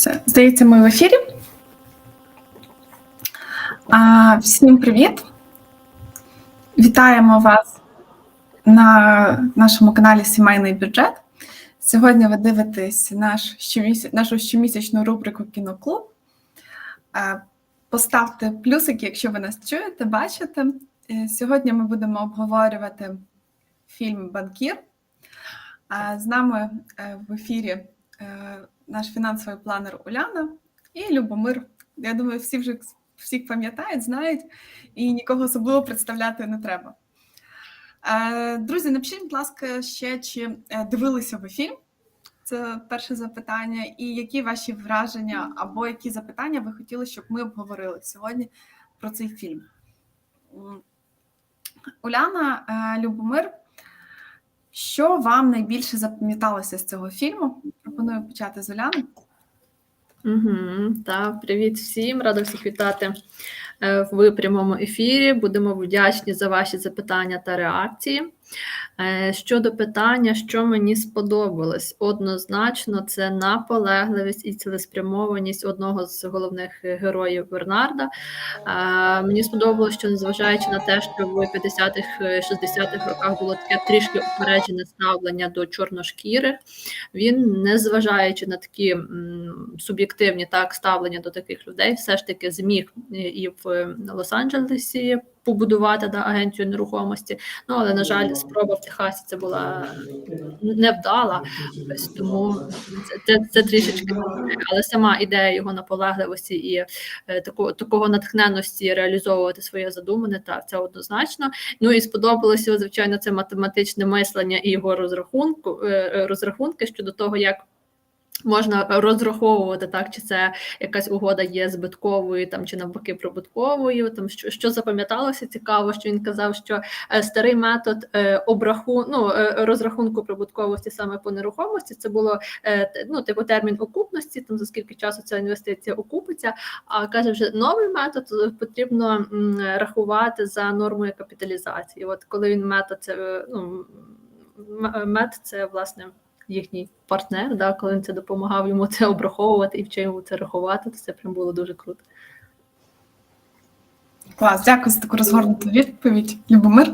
Все, здається, ми в ефірі. А, всім привіт! Вітаємо вас на нашому каналі Сімейний бюджет. Сьогодні ви дивитесь наш щомісяць, нашу щомісячну рубрику Кіноклуб. Поставте плюсики, якщо ви нас чуєте, бачите. Е, Сьогодні ми будемо обговорювати фільм Банкір. З нами е, в ефірі е, наш фінансовий планер Уляна і Любомир. Я думаю, всі вже всіх пам'ятають, знають, і нікого особливо представляти не треба. Е, Друзі, напишіть, будь ласка, ще чи е, дивилися ви фільм? Це перше запитання. І які ваші враження або які запитання ви хотіли, щоб ми обговорили сьогодні про цей фільм? Уляна, е, Любомир, що вам найбільше запам'яталося з цього фільму? Пропоную почати з Оляни. Угу, так, привіт всім, рада всіх вітати е, в прямому ефірі. Будемо вдячні за ваші запитання та реакції. Е, Щодо питання, що мені сподобалось, однозначно, це наполегливість і цілеспрямованість одного з головних героїв Бернарда. Е, Мені сподобалось, що незважаючи на те, що в 50-х, 60-х роках було таке трішки упереджене ставлення до чорношкірих, він, незважаючи на такі суб'єктивні так ставлення до таких людей, все ж таки зміг і в Лос-Анджелесі побудувати да, агенцію нерухомості. Ну але на жаль, спроба в Техасі це була невдала, ось тому це, це, це трішечки. Але сама ідея його наполегливості і е, такого, такого натхненності реалізовувати своє задумане, так це однозначно. Ну і сподобалося, звичайно, це математичне мислення і його розрахунку, е, е, розрахунки щодо того, як. Можна розраховувати так, чи це якась угода є збитковою, там чи навпаки прибутковою. Там що, що запам'яталося цікаво, що він казав, що е, старий метод е, обраху, ну, е, розрахунку прибутковості саме по нерухомості, це було ну, типу термін окупності, там за скільки часу ця інвестиція окупиться. А каже, вже новий метод потрібно рахувати за нормою капіталізації. От коли він метод це ну, мет, це власне їхній партнер, да, коли він це допомагав йому це обраховувати і вчив йому це рахувати, то це прям було дуже круто. Клас, дякую за таку розгорнуту відповідь. Любомир.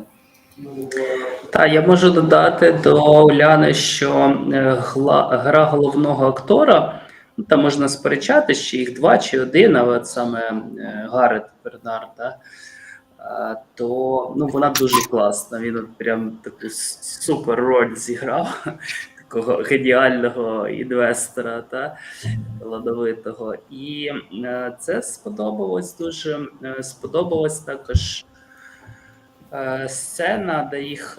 Та я можу додати до Уляни, що е, гра головного актора, ну, там можна сперечатися, чи їх два, чи один, але от саме е, Гарет Бернард, да, е, то ну, вона дуже класна. Він от прям таку супер роль зіграв, такого геніального інвестора та ладовитого. І е, це сподобалось дуже. Е, сподобалось також. Е, Сцена, де їх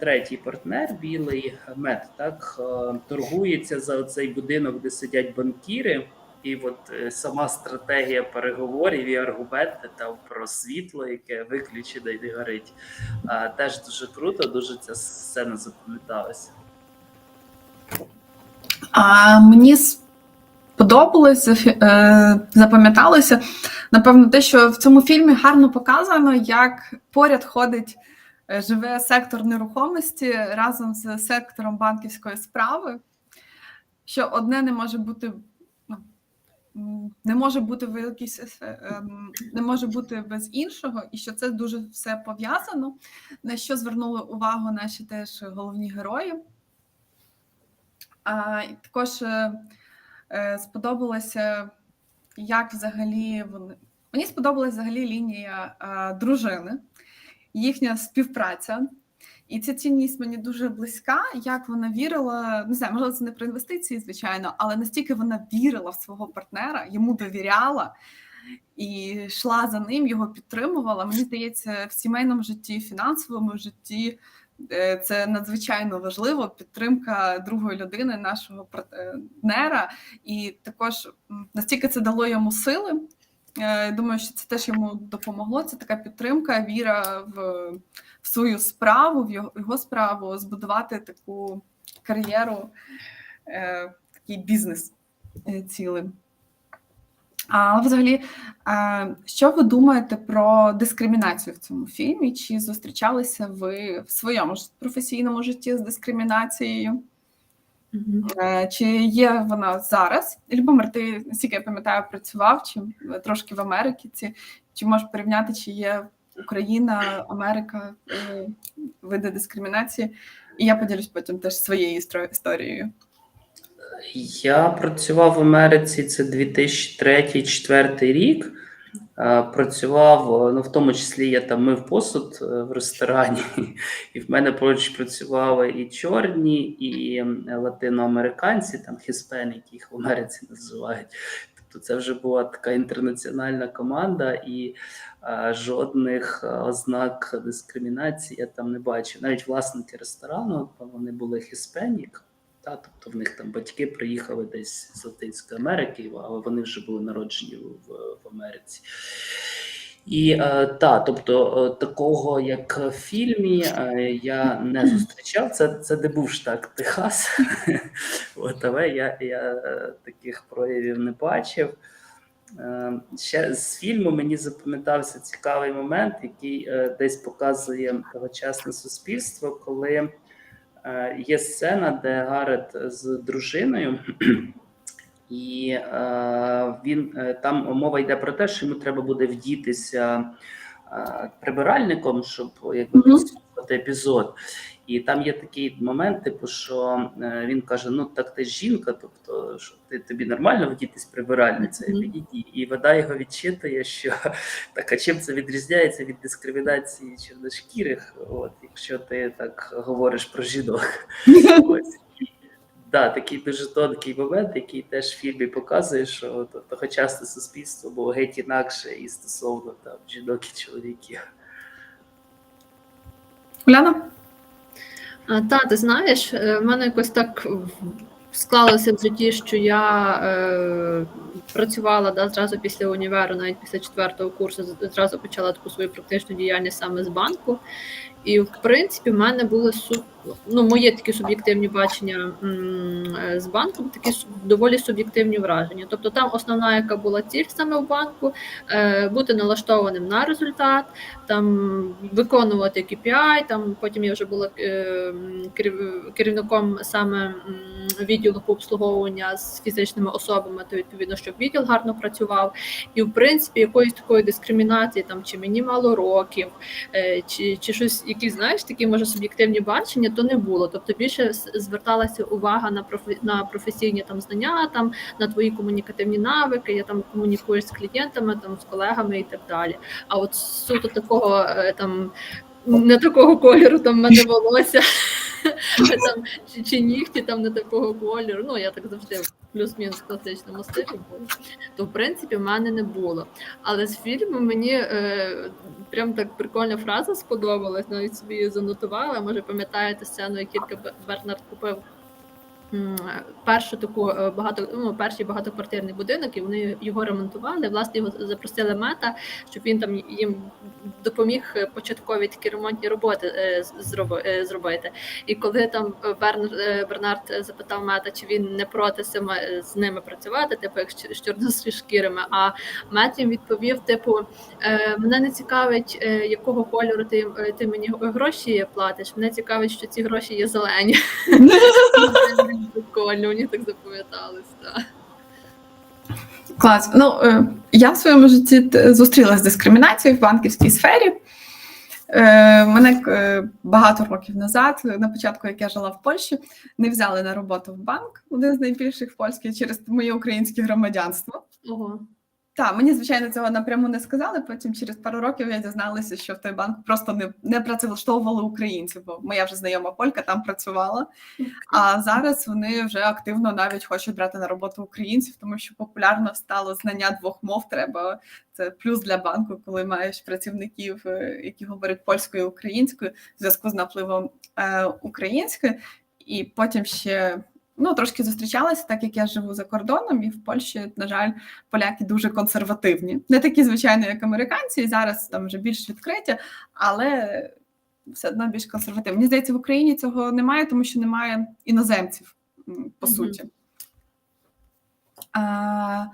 третій партнер, білий мед, так торгується за цей будинок, де сидять банкіри, і от сама стратегія переговорів і аргументи там про світло, яке виключене і не горить. Теж дуже круто, дуже ця сцена запам'яталася. А мені сподобалось, е, запам'яталося, напевно, те, що в цьому фільмі гарно показано, як поряд ходить, е, живе сектор нерухомості разом з сектором банківської справи, що одне не може бути. ну, Не може бути в якійсь е, ем, не може бути без іншого, і що це дуже все пов'язано. На що звернули увагу наші теж головні герої. А, також е, е, сподобалося, як взагалі вони. Мені сподобалась взагалі лінія е, дружини, їхня співпраця. І ця цінність мені дуже близька, як вона вірила, не знаю, можливо, це не про інвестиції, звичайно, але настільки вона вірила в свого партнера, йому довіряла і йшла за ним, його підтримувала. Мені здається, в сімейному житті, фінансовому житті Це надзвичайно важливо. Підтримка другої людини, нашого партнера, і також настільки це дало йому сили. Е, Думаю, що це теж йому допомогло. Це така підтримка, віра в, в свою справу, в його, його справу, збудувати таку кар'єру, е, такий бізнес е, цілим. А взагалі, е, що ви думаєте про дискримінацію в цьому фільмі? Чи зустрічалися ви в своєму професійному житті з дискримінацією? Мгм. Е, Чи є вона зараз? Любомир, ти, наскільки я пам'ятаю, працював чи трошки в Америці? Чи можеш порівняти, чи є Україна, Америка, е, види дискримінації? І я поділюсь потім теж своєю історією. Я працював в Америці, це 2003-2004 рік. Працював, ну в тому числі я там мив посуд е, в ресторані, і в мене поруч працювали і чорні, і латиноамериканці, там хіспеники їх в Америці називають. Тобто це вже була така інтернаціональна команда, і е, жодних ознак дискримінації я там не бачив. Навіть власники ресторану, вони були хіспенік. Та, тобто в них там батьки приїхали десь з Латинської Америки, але вони вже були народжені в, в Америці. І е, та, тобто е, такого, як в фільмі, е, я не зустрічав. Це, це де був штат Техас. От, але я, я е, таких проявів не бачив. Е, Ще з фільму мені запам'ятався цікавий момент, який е, десь показує тогочасне суспільство, коли є сцена, де Гарет з дружиною, і е, він е, там мова йде про те, що йому треба буде вдітися е, прибиральником, щоб якби епізод. І там є такий момент, типу, що е, він каже: Ну так ти ж жінка, тобто що ти тобі нормально вдітись прибиральницею, Мгм. підійди. І вода його відчитує, що так, а чим це відрізняється від дискримінації чорношкірих, от якщо ти так говориш про жінок. Ось. Да, такий дуже тонкий момент, який теж в фільмі показує, що то- тогочасне суспільство було геть інакше і стосовно там жінок і чоловіків. Уляна? Та, ти знаєш, е, в мене якось так склалося в житті, що я е, працювала да, зразу після універу, навіть після четвертого курсу, зразу почала таку свою практичну діяльність саме з банку. І в принципі, в мене були ну, моє такі суб'єктивні бачення е, з банком, такі доволі суб'єктивні враження. Тобто там основна, яка була ціль саме в банку, е, бути налаштованим на результат, там виконувати KPI, там потім я вже була е, керівником саме відділу по обслуговування з фізичними особами, то відповідно, щоб відділ гарно працював. І в принципі, якоїсь такої дискримінації, там чи мені мало років, чи, чи щось, якісь знаєш, такі може суб'єктивні бачення, то не було. Тобто більше зверталася увага на профі, на професійні там знання, там на твої комунікативні навики, я там комунікуєш з клієнтами, там з колегами і так далі. А от суто такого е, там. Не такого кольору там мене волосся, там, чи, чи нігті там не такого кольору. Ну, я так завжди плюс-мінус класичному стилі. То в принципі в мене не було. Але з фільму мені е, прям так прикольна фраза сподобалась, навіть собі її занотувала. Може, пам'ятаєте сцену, як тільки Б- Бернард купив першу таку е, багато ну, перший багатоквартирний будинок, і вони його ремонтували. Власне, його запросили мета, щоб він там їм допоміг е, початкові такі ремонтні роботи е, зробити. І коли там Берн, Бернард запитав мета, чи він не проти саме з ними працювати, типу як з чор- з чорношкірими, а мет їм відповів: типу, мене не цікавить, якого кольору ти, ти мені гроші платиш. Мене цікавить, що ці гроші є зелені. Прикольно, мені так запам'яталось. Так. Клас. Ну, е, я в своєму житті зустрілася з дискримінацією в банківській сфері. Е, Мене е, багато років назад, на початку, як я жила в Польщі, не взяли на роботу в банк, один з найбільших в Польщі, через моє українське громадянство. Ого. Так, мені звичайно цього напряму не сказали. Потім через пару років я дізналася, що в той банк просто не, не працевлаштовували українців, бо моя вже знайома полька там працювала. А зараз вони вже активно навіть хочуть брати на роботу українців, тому що популярно стало знання двох мов. Треба це плюс для банку, коли маєш працівників, е, які говорять польською і українською, в зв'язку з напливом е, української, і потім ще. Ну, трошки зустрічалася, так як я живу за кордоном, і в Польщі, на жаль, поляки дуже консервативні. Не такі, звичайно, як американці, і зараз там вже більш відкриті, але все одно більш консервативні. Мені здається, в Україні цього немає, тому що немає іноземців, по Мгм. суті. А,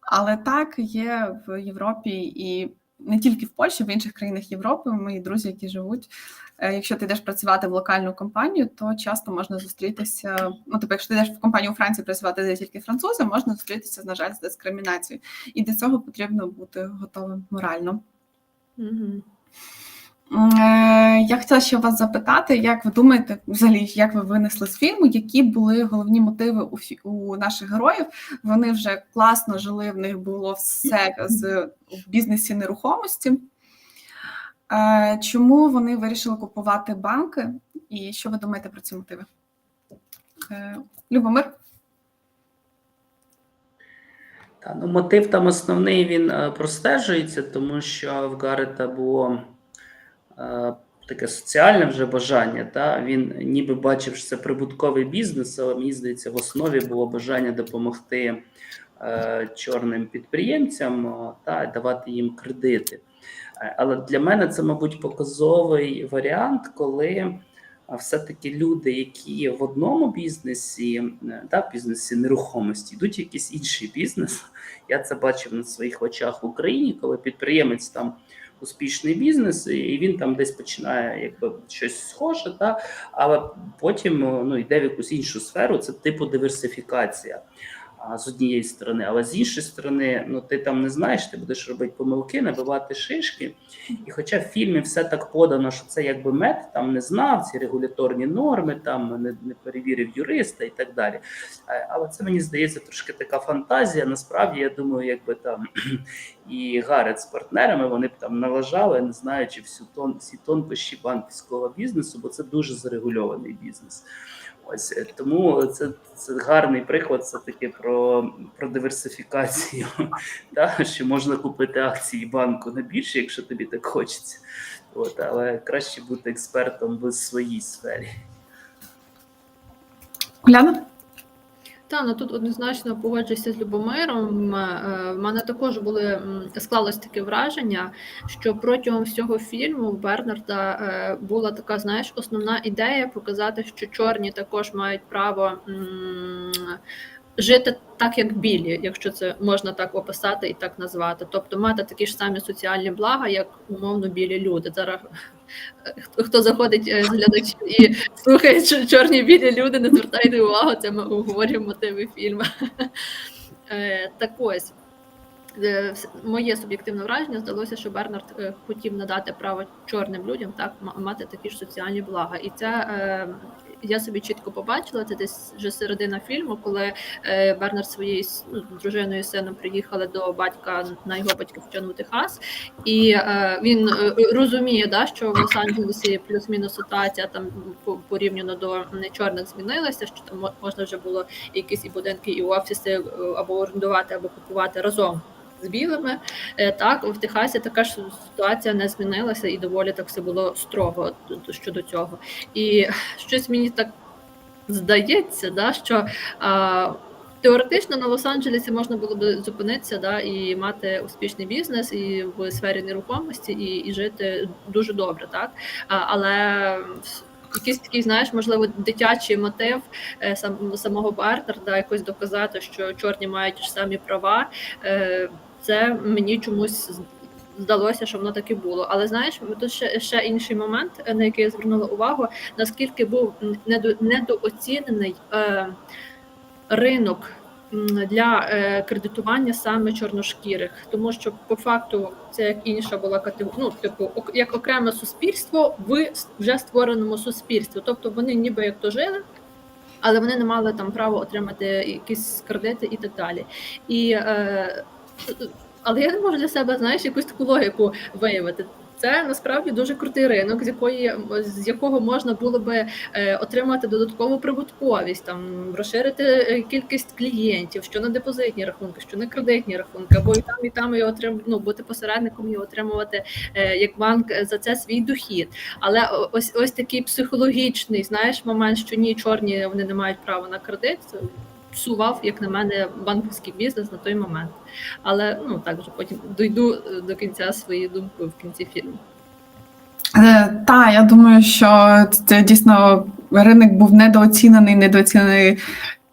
але так, є в Європі і не тільки в Польщі, в інших країнах Європи, мої друзі, які живуть. Е, Якщо ти йдеш працювати в локальну компанію, то часто можна зустрітися. Ну, тобто, якщо ти йдеш в компанію у Франції працювати, де тільки французи, можна зустрітися, на жаль, з дискримінацією. І до цього потрібно бути готовим морально. Угу. Е, Я хотіла ще вас запитати, як ви думаєте, взагалі, як ви винесли з фільму, які були головні мотиви у, фі- у наших героїв? Вони вже класно жили, в них було все з в бізнесі нерухомості. Е, Чому вони вирішили купувати банки? І що ви думаєте про ці мотиви? Е, Любомир? Та, ну, мотив там основний він простежується, тому що в Гарета було таке соціальне вже бажання. Та? Він ніби бачив, що це прибутковий бізнес, але мені здається, в основі було бажання допомогти е, чорним підприємцям е, та давати їм кредити. Е, Але для мене це, мабуть, показовий варіант, коли все-таки люди, які в одному бізнесі, е, та, бізнесі нерухомості, йдуть в якийсь інший бізнес. Я це бачив на своїх очах в Україні, коли підприємець там успішний бізнес, і він там десь починає якби щось схоже, та, але потім ну, йде в якусь іншу сферу, це типу диверсифікація. З однієї сторони, але з іншої сторони, ну ти там не знаєш, ти будеш робити помилки, набивати шишки. І хоча в фільмі все так подано, що це якби мед, там не знав ці регуляторні норми, там не, не перевірив юриста і так далі. Але це мені здається трошки така фантазія. Насправді, я думаю, якби там і Гарет з партнерами вони б там налажали, не знаючи всю тон, всі тонкощі банківського бізнесу, бо це дуже зарегульований бізнес. Ось е, тому це, це гарний приклад, Це таки про, про диверсифікацію. да? що можна купити акції банку на більше, якщо тобі так хочеться. От, але краще бути експертом в своїй сфері. Уляна? Та ну тут однозначно погоджуюся з Любомиром. Е, В мене також були склалось таке враження, що протягом всього фільму в Бернарда е, була така, знаєш, основна ідея показати, що чорні також мають право жити так, як білі, якщо це можна так описати і так назвати. Тобто мати такі ж самі соціальні блага, як умовно білі люди. Зараз хто- заходить е, з і слухає чор- чорні білі люди, не звертайте увагу, це ми обговорюємо мотиви фільму. Е, Так ось. е, Моє суб'єктивне враження здалося, що Бернард хотів надати право чорним людям так мати такі ж соціальні блага. І е, я собі чітко побачила. Це десь вже середина фільму, коли е, Бернард своєю ну, дружиною сином приїхали до батька на його батьківщину Техас, і е, він е, розуміє, да, що в Лос-Анджелесі плюс-мінус ситуація там порівняно до чорних змінилася, що там мо- можна вже було якісь і будинки, і офіси е, або орендувати, або купувати разом. З білими Е, так в Техасі така ж ситуація не змінилася, і доволі так все було строго щодо цього. І щось мені так здається, да, що а, теоретично на Лос-Анджелесі можна було б зупинитися да, і мати успішний бізнес і в сфері нерухомості, і, і жити дуже добре, так але якийсь такий, знаєш, можливо, дитячий мотив е, сам, самого Бартерда якось доказати, що чорні мають ж самі права. Е, це мені чомусь здалося, що воно так і було. Але знаєш, тут ще, ще інший момент, на який я звернула увагу, наскільки був недо, недооцінений е, ринок для е, кредитування саме чорношкірих, тому що по факту це як інша була категорія, ну типу, як окреме суспільство в вже створеному суспільстві. Тобто вони ніби як то жили. Але вони не мали там право отримати якісь кредити і так далі. І е, але я не можу для себе знаєш якусь таку логіку виявити. Це насправді дуже крутий ринок, з якої з якого можна було би е, отримати додаткову прибутковість, там розширити е, кількість клієнтів, що на депозитні рахунки, що на кредитні рахунки, або і там, і там і отрим, ну, бути посередником і отримувати е, як банк за це свій дохід. Але ось ось такий психологічний, знаєш, момент, що ні, чорні вони не мають права на кредит. Псував, як на мене, банківський бізнес на той момент. Але ну так вже потім дойду е, до кінця своєї думки в кінці фільму. Е, Та, я думаю, що це дійсно ринок був недооцінений, недооцінений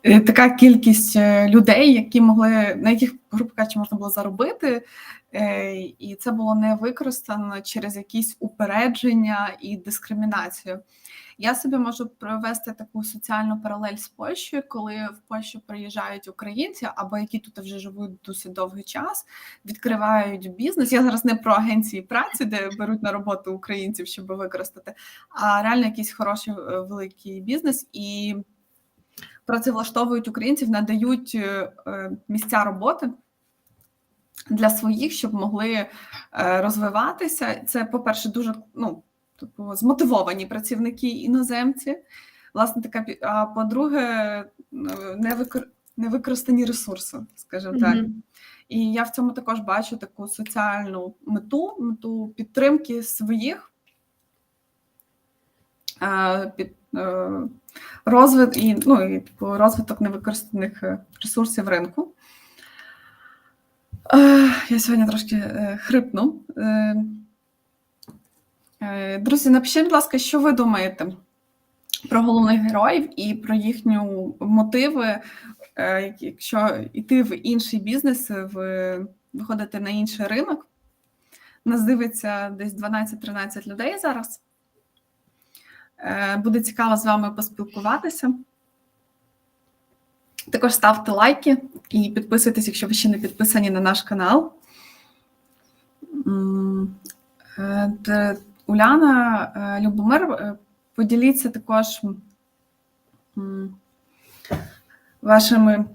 е, така кількість людей, які могли, на яких, грубо кажучи, можна було заробити, і це було не використано через якісь упередження і дискримінацію. Я собі можу провести таку соціальну паралель з Польщею, коли в Польщу приїжджають українці або які тут вже живуть досить довгий час, відкривають бізнес. Я зараз не про агенції праці, де беруть на роботу українців, щоб використати, а реально якийсь хороший е, великий бізнес і працевлаштовують українців, надають е, е, місця роботи для своїх, щоб могли розвиватися. Це, по-перше, дуже ну, типу, змотивовані працівники іноземці. Власне, така а по-друге, невикор... невикористані ресурси, скажімо так. Мгм. І я в цьому також бачу таку соціальну мету, мету підтримки своїх е, під е, розвит і ну і типу, розвиток невикористаних е, ресурсів ринку. Я сьогодні трошки хрипну. Е, Друзі, напишіть, будь ласка, що ви думаєте про головних героїв і про їхню мотиви, е, якщо йти в інший бізнес, в, виходити на інший ринок. Нас дивиться десь 12-13 людей зараз. Е, Буде цікаво з вами поспілкуватися. Також ставте лайки і підписуйтесь, якщо ви ще не підписані на наш канал. Уляна, е, Любомир, е, поділіться також вашими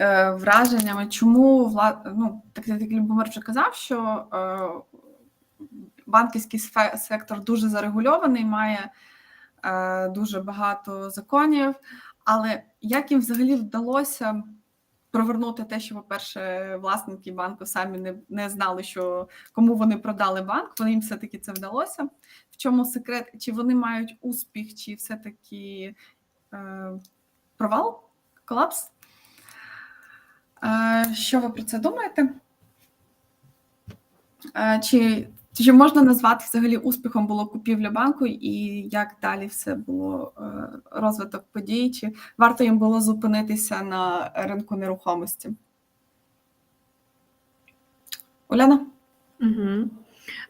е, враженнями, чому ну, так як Любомир вже казав, що банківський сектор дуже зарегульований, має дуже багато законів. Але як їм взагалі вдалося провернути те, що, по-перше, власники банку самі не, не знали, що кому вони продали банк, вони їм все-таки це вдалося. В чому секрет? Чи вони мають успіх, чи все-таки е, провал, колапс? Е, що ви про це думаєте? Е, чи, чи можна назвати взагалі успіхом було купівля банку, і як далі все було е, розвиток подій? Чи варто їм було зупинитися на ринку нерухомості? Уляна? Угу.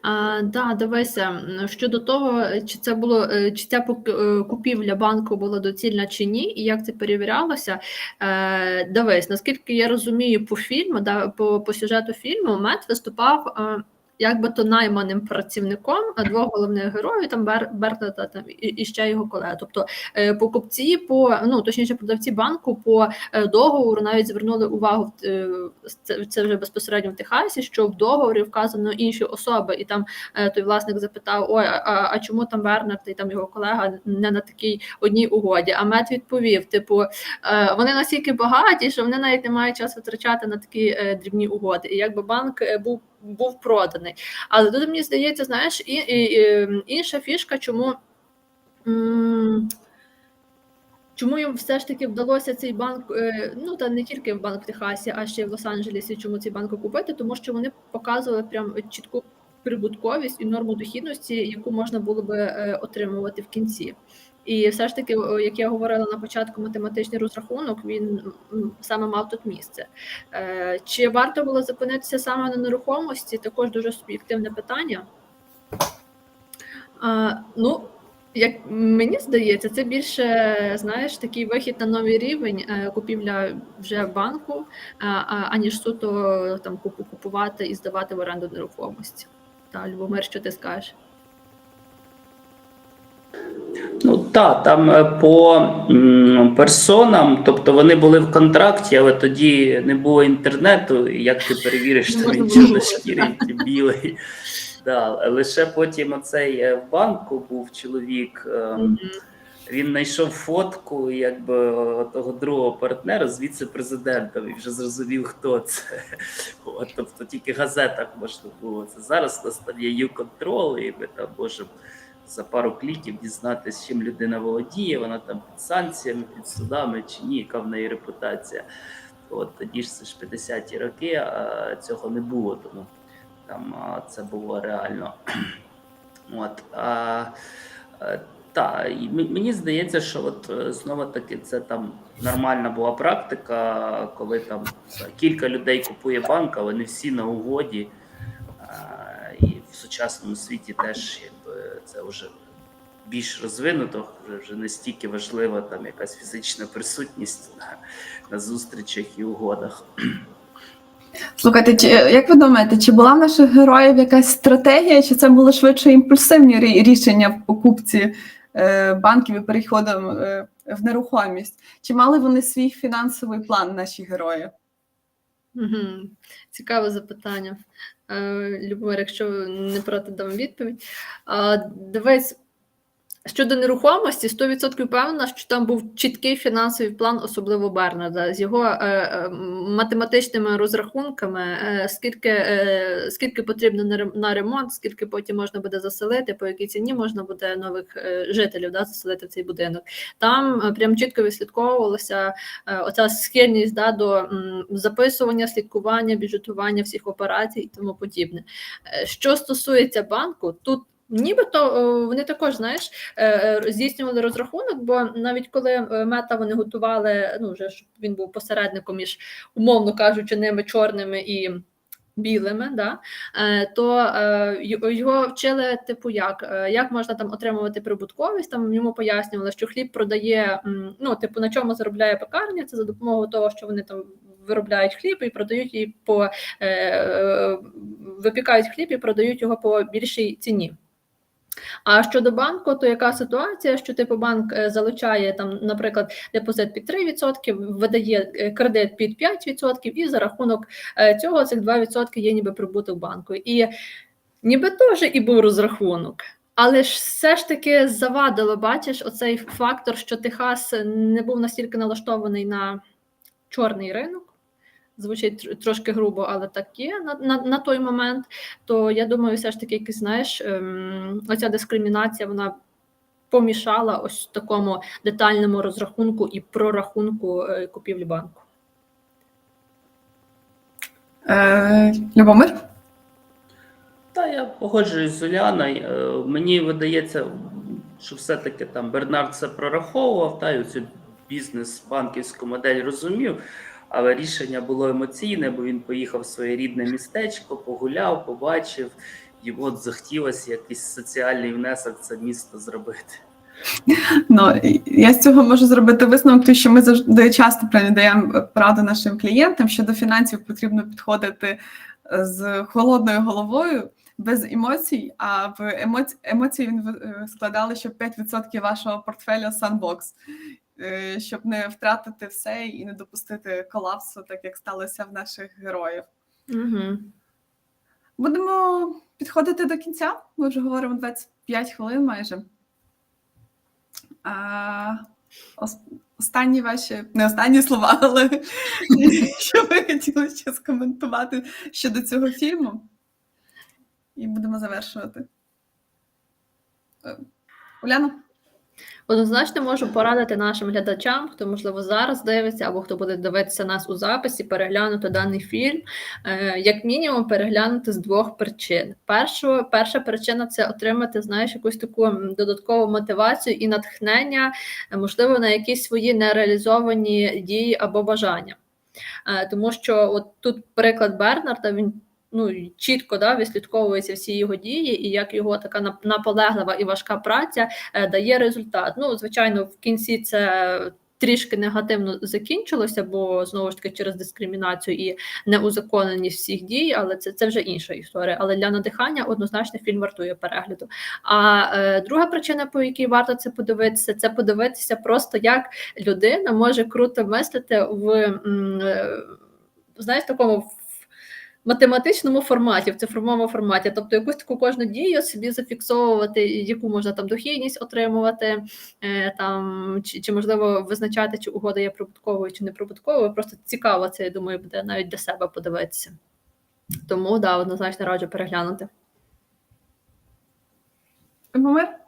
А, да, дивися, щодо того, чи це було, е, чи ця е, купівля банку була доцільна чи ні, і як це перевірялося. Е, дивись, наскільки я розумію по фільму, да, по, по сюжету фільму, Мет виступав якби то найманим працівником двох головних героїв, там Бер, Берта там, і, ще його колеги. Тобто е, покупці, по, ну точніше, продавці банку по е, договору навіть звернули увагу е, це, це вже безпосередньо в Техасі, що в договорі вказано інші особи, і там той власник запитав: Ой, а, а чому там Бернард і там його колега не на такій одній угоді? А Мет відповів: типу, вони настільки багаті, що вони навіть не мають часу витрачати на такі дрібні угоди. І якби банк був. Був проданий, але тут мені здається, знаєш, і, і, і інша фішка, чому Чому їм все ж таки вдалося цей банк, е, ну та не тільки в банк в Техасі, а ще й в Лос-Анджелесі, чому цей банк купити? Тому що вони показували прям чітку прибутковість і норму дохідності, яку можна було би е, отримувати в кінці. І все ж таки, як я говорила на початку, математичний розрахунок він саме мав тут місце. Е, Чи варто було зупинитися саме на нерухомості? Також дуже суб'єктивне питання. Ну, як мені здається, це більше знаєш такий вихід на новий рівень е, купівля вже банку, а, а, аніж суто там купувати і здавати в оренду нерухомості. Та Любомир, що ти скажеш? Ну так, там е, по м, персонам, тобто вони були в контракті, але тоді не було інтернету, як ти перевіриш, що він чорношкірий чи білий. Да, лише потім оцей е, в банку був чоловік. е, Він знайшов фотку якби того другого партнера з віце-президентом і вже зрозумів, хто це. От, тобто тільки в газетах можна було це. Зараз у нас там є U-Control, і ми там можемо за пару кліків дізнатися, чим людина володіє, вона там під санкціями, під судами чи ні, яка в неї репутація. От тоді ж це ж 50-ті роки, а цього не було, тому там а, це було реально. От, а, е, Так, і мені здається, що от е, знову таки це там нормальна була практика, коли там кілька людей купує банк, але не всі на угоді. А, І в сучасному світі теж це вже більш розвинуто, вже, вже не стільки важлива там якась фізична присутність на, на зустрічах і угодах. Слухайте, чи як ви думаєте, чи була в наших героїв якась стратегія, чи це були швидше імпульсивні рішення в покупці е, банків і переходом е, в нерухомість? Чи мали вони свій фінансовий план, наші герої? Цікаве запитання. Е, Любомир, якщо не проти дам відповідь. Дивись, щодо нерухомості, 100% певна, що там був чіткий фінансовий план, особливо Бернарда, з його е, е, математичними розрахунками, е, скільки, е, скільки потрібно на на ремонт, скільки потім можна буде заселити, по якій ціні можна буде нових е, жителів да, заселити в цей будинок. Там е, прям чітко відслідковувалося е, оця схильність да, до м, записування, слідкування, бюджетування всіх операцій і тому подібне. Е, Що стосується банку, тут. Нібито вони також знаєш е, е, здійснювали розрахунок, бо навіть коли е, мета вони готували, ну вже щоб він був посередником між, умовно кажучи, ними чорними і білими, да, то його вчили, типу, як, як можна там отримувати прибутковість. Там йому пояснювали, що хліб продає, ну, типу, на чому заробляє пекарня, це за допомогою того, що вони там виробляють хліб і продають її по випікають хліб і продають його по більшій ціні. А щодо банку, то яка ситуація, що типу банк е, залучає там, наприклад, депозит під 3%, видає е, кредит під 5%, і за рахунок е, цього цих 2% є ніби прибуток банку. І ніби теж і був розрахунок. Але ж все ж таки завадило, бачиш, оцей фактор, що Техас не був настільки налаштований на чорний ринок. Звучить трошки грубо, але так є на, на, на той момент. То я думаю, все ж таки, якийсь, знаєш, ем, оця дискримінація вона помішала ось такому детальному розрахунку і прорахунку е, купівлі банку. Е, Любомир? Та я погоджуюсь з Уляною. Е, Мені видається, що все-таки там Бернард це прораховував, та й цю бізнес-банківську модель розумів, але рішення було емоційне, бо він поїхав в своє рідне містечко, погуляв, побачив, і от захотілося якийсь соціальний внесок це місто зробити. Ну, я з цього можу зробити висновок, тому що ми завжди часто даємо пораду нашим клієнтам, що до фінансів потрібно підходити з холодною головою, без емоцій. А в емоці... емоції він е, складали, що 5% вашого портфеля санбокс, е, щоб не втратити все і не допустити колапсу, так як сталося в наших героїв. Угу. Будемо підходити до кінця. Ми вже говоримо 25 хвилин майже. А, останні ваші, не останні слова, але що ви хотіли ще скоментувати щодо цього фільму? І будемо завершувати. Е, Уляна? Однозначно можу порадити нашим глядачам, хто можливо зараз дивиться, або хто буде дивитися нас у записі, переглянути даний фільм. Е, Як мінімум, переглянути з двох причин. Першу, перша причина це отримати, знаєш, якусь таку додаткову мотивацію і натхнення, е, можливо, на якісь свої нереалізовані дії або бажання. Е, Тому що от тут приклад Бернарда він. Ну, чітко да, відслідковуються всі його дії, і як його така нап- наполеглива і важка праця е, дає результат. Ну, звичайно, в кінці це трішки негативно закінчилося, бо знову ж таки через дискримінацію і неузаконеність всіх дій, але це, це вже інша історія. Але для надихання однозначно фільм вартує перегляду. А е, друга причина, по якій варто це подивитися, це подивитися просто, як людина може круто мислити в м, е, знаєш, такому. Математичному форматі, в цифровому форматі, тобто якусь таку кожну дію собі зафіксовувати, яку можна там дохідність отримувати, е, там чи, чи можливо визначати, чи угода є прибутковою чи неприбутковою. Просто цікаво це, я думаю, буде навіть для себе подивитися. Тому да, однозначно раджу переглянути. Любомир?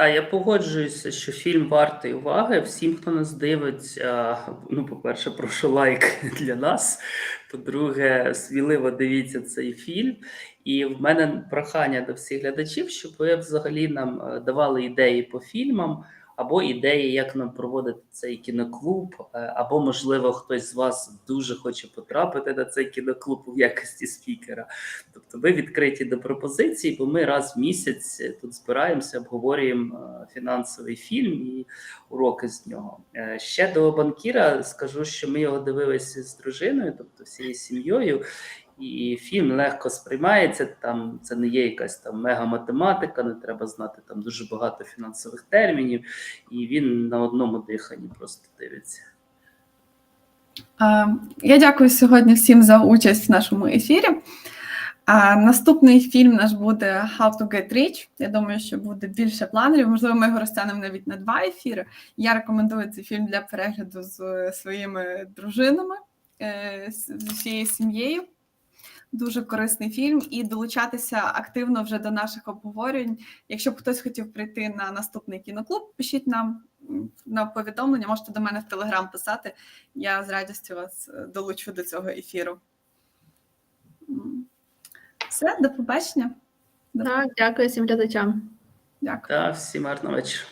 Та я погоджуюся, що фільм вартий уваги. Всім, хто нас дивиться, ну, по-перше, прошу лайк для нас. По-друге, сміливо дивіться цей фільм. І в мене прохання до всіх глядачів, щоб ви взагалі нам е, давали ідеї по фільмам, або ідеї, як нам проводити цей кіноклуб, е, або, можливо, хтось з вас дуже хоче потрапити на цей кіноклуб у якості спікера. Тобто, ви відкриті до пропозицій, бо ми раз в місяць тут збираємося, обговорюємо е, фінансовий фільм і уроки з нього. Е, Ще до банкіра скажу, що ми його дивилися з дружиною, тобто всією сім'єю. І фільм легко сприймається. Там це не є якась там мега-математика, не треба знати там дуже багато фінансових термінів, і він на одному диханні просто дивиться. Е, Я дякую сьогодні всім за участь в нашому ефірі. А наступний фільм наш буде How to Get Rich. Я думаю, що буде більше планів. Можливо, ми його розтягнемо навіть на два ефіри. Я рекомендую цей фільм для перегляду з своїми дружинами, е, з усією сім'єю. Дуже корисний фільм і долучатися активно вже до наших обговорень. Якщо б хтось хотів прийти на наступний кіноклуб, пишіть нам на повідомлення, можете до мене в Телеграм писати. Я з радістю вас е, долучу до цього ефіру. Все, до побачення. До- Так, дякую всім глядачам. Дякую. Та всім гарного вечора.